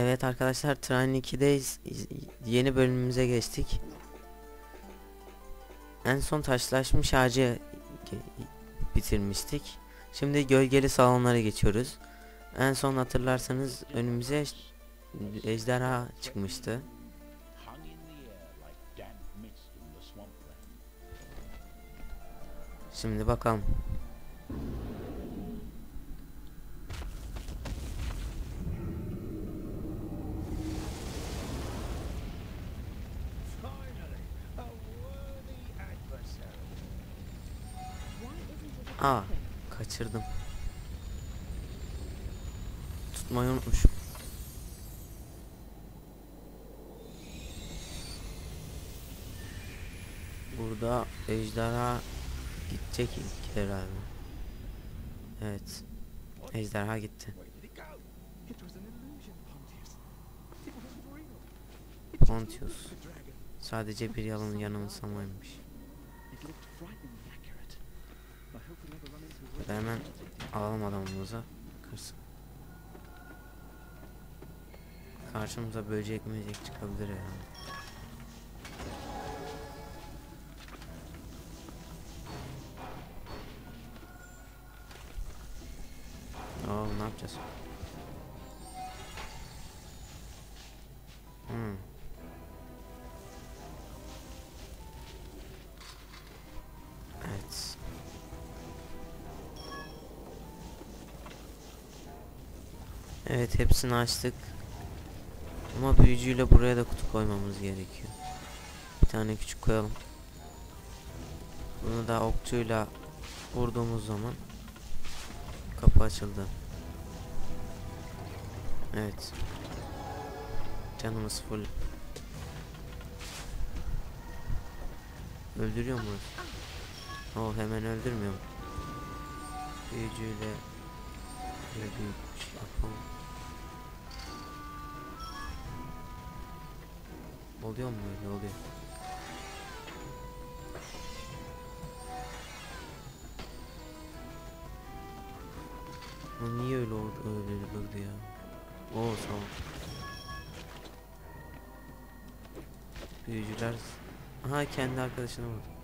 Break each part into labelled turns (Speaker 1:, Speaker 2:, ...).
Speaker 1: Evet arkadaşlar Train 2'deyiz. Yeni bölümümüze geçtik. En son taşlaşmış ağacı bitirmiştik. Şimdi gölgeli salonlara geçiyoruz. En son hatırlarsanız önümüze ejderha çıkmıştı.
Speaker 2: hung in
Speaker 1: kaçırdım. Tutmayı unutmuşum. Burada ejderha gidecek ilk herhalde. Evet. Ejderha gitti.
Speaker 3: Pontius.
Speaker 1: Sadece bir yalan yanılsamaymış. Hemen alalım adamımıza. Kırsın. Karşımıza böcek möcek çıkabilir herhalde. Oo ne yapacağız? Evet hepsini açtık. Ama büyücüyle buraya da kutu koymamız gerekiyor. Bir tane küçük koyalım. Bunu da okçuyla vurduğumuz zaman kapı açıldı. Evet. Canımız full. Öldürüyor mu? O hemen öldürmüyor? Büyücüyle büyük bir şey yapalım. Oluyor mu öyle oluyor. Niye öyle oldu öyle durdu ya? Oo sağ ol. Büyücüler Aha kendi arkadaşına vurdu.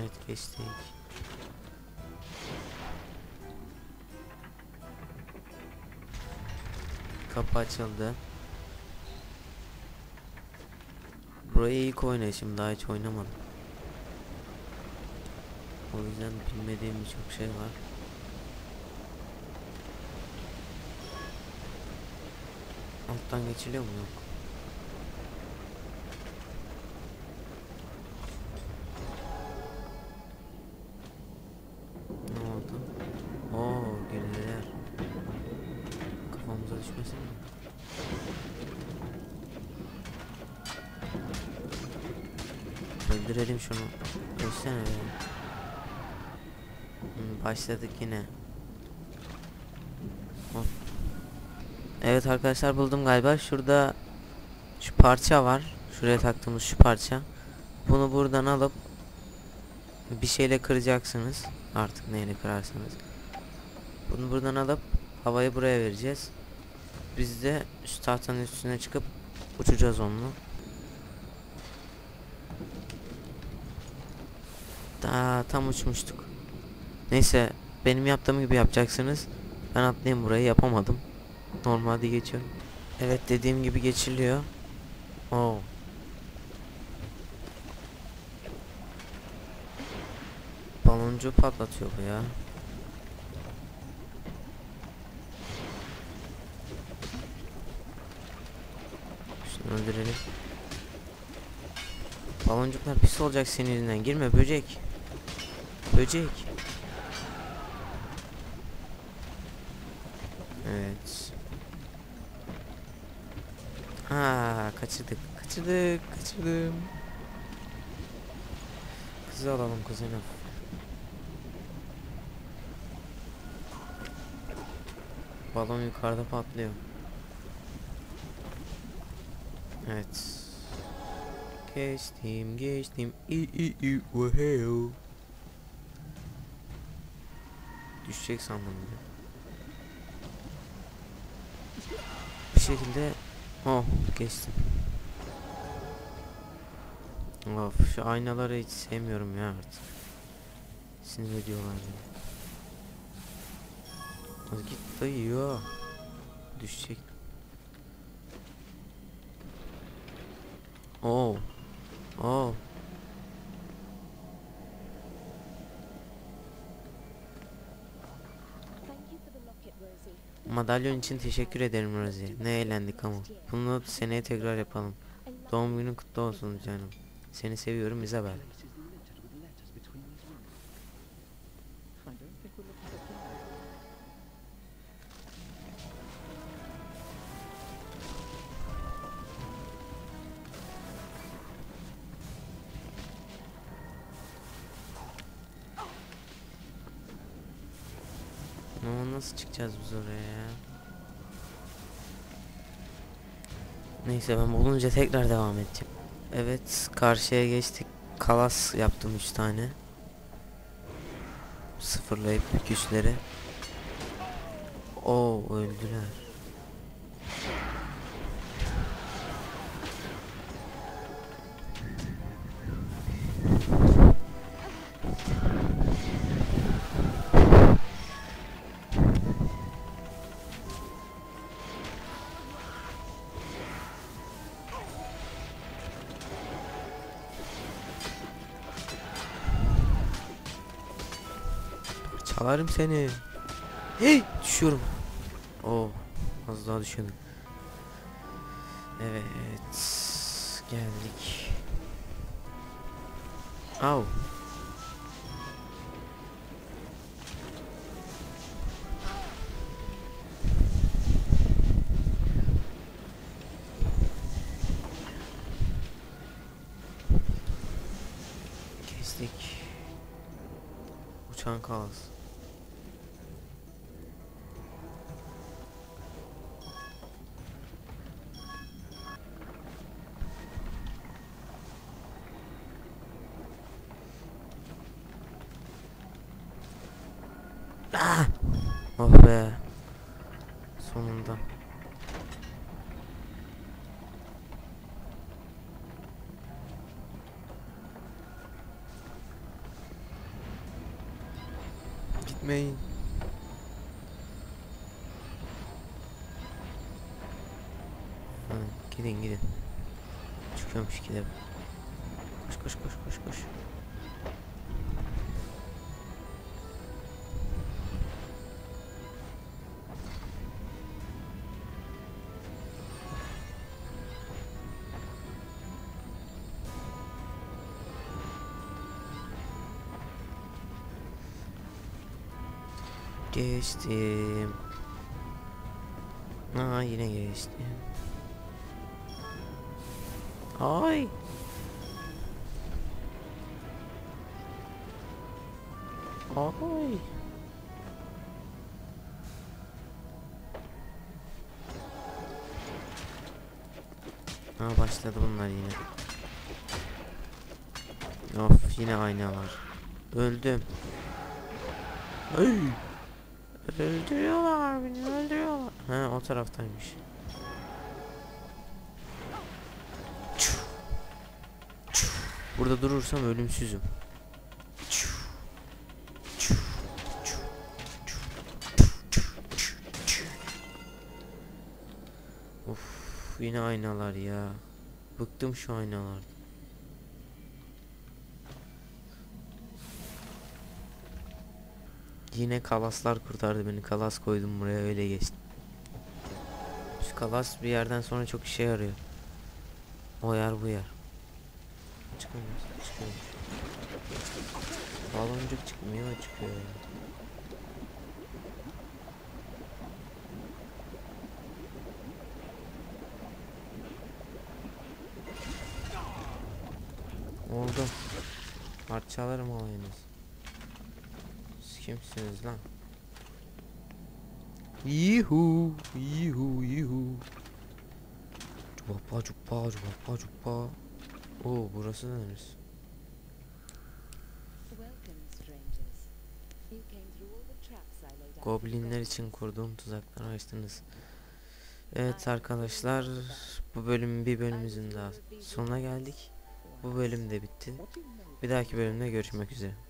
Speaker 1: Evet geçtik. Kapı açıldı. Burayı ilk oynayışım daha hiç oynamadım. O yüzden bilmediğim birçok şey var. Alttan geçiliyor mu? Yok. Ne oldu? Oo geriler. Mi? Öldürelim şunu. Ölsene be. Hmm, başladık yine. Evet arkadaşlar buldum galiba. Şurada şu parça var. Şuraya taktığımız şu parça. Bunu buradan alıp bir şeyle kıracaksınız. Artık neyle kırarsanız. Bunu buradan alıp havayı buraya vereceğiz. Biz de şu tahtanın üstüne çıkıp uçacağız onunla. Daha tam uçmuştuk. Neyse benim yaptığım gibi yapacaksınız. Ben atlayayım burayı yapamadım. Normalde geçiyorum. Evet dediğim gibi geçiliyor. Oo. Baloncu patlatıyor bu ya. Şunu öldürelim. Baloncuklar pis olacak senin yüzünden. Girme böcek. Böcek. Evet. Ha kaçırdık. Kaçırdık. Kaçırdım. Kızı alalım kuzeni. Balon yukarıda patlıyor. Evet. Geçtim geçtim. İ i i wow. Düşecek sandım ya. Bir şekilde oh geçtim. Of şu aynaları hiç sevmiyorum ya artık. Sinir ediyorlar beni. Git dayı ya. Düşecek.
Speaker 4: Locket, Rosie.
Speaker 1: Madalyon için teşekkür ederim Rosie. Ne eğlendik ama. Bunu seneye tekrar yapalım. Doğum günün kutlu olsun canım. Seni seviyorum Isabel. Nasıl çıkacağız biz oraya ya? Neyse ben bulunca tekrar devam edeceğim. Evet karşıya geçtik. Kalas yaptım 3 tane. Sıfırlayıp güçleri. Oo öldüler. Çalarım seni. Hey düşüyorum. Oo az daha düşüyordum. Evet geldik. Au. Kestik. Uçan kalas. Sonunda. Gitmeyin. Ha, gidin gidin. Çıkıyormuş gidelim. Koş koş koş koş koş. Geçtim. Aa yine geçtim. Ay. Ay. Ha başladı bunlar yine. Of yine aynalar. Öldüm. Ay. Öldürüyorlar beni öldürüyorlar. Ha o taraftaymış. Burada durursam ölümsüzüm. Of yine aynalar ya. Bıktım şu aynalardan. Yine kalaslar kurtardı beni. Kalas koydum buraya öyle geçtim. Şu kalas bir yerden sonra çok işe yarıyor. O yer bu yer. Çıkamıyoruz. Çıkıyoruz. Baloncuk çıkmıyor çıkıyor ya. Oldu. Parçalarım olayınız. Kimsiniz lan? Yuhu, yuhu, yuhu. Cuppa cuppa cuppa cuppa. Oo burası neresi? Goblinler için kurduğum tuzakları açtınız. Evet arkadaşlar bu bölümün bir bölümümüzün daha sonuna geldik. Bu bölüm de bitti. Bir dahaki bölümde görüşmek üzere.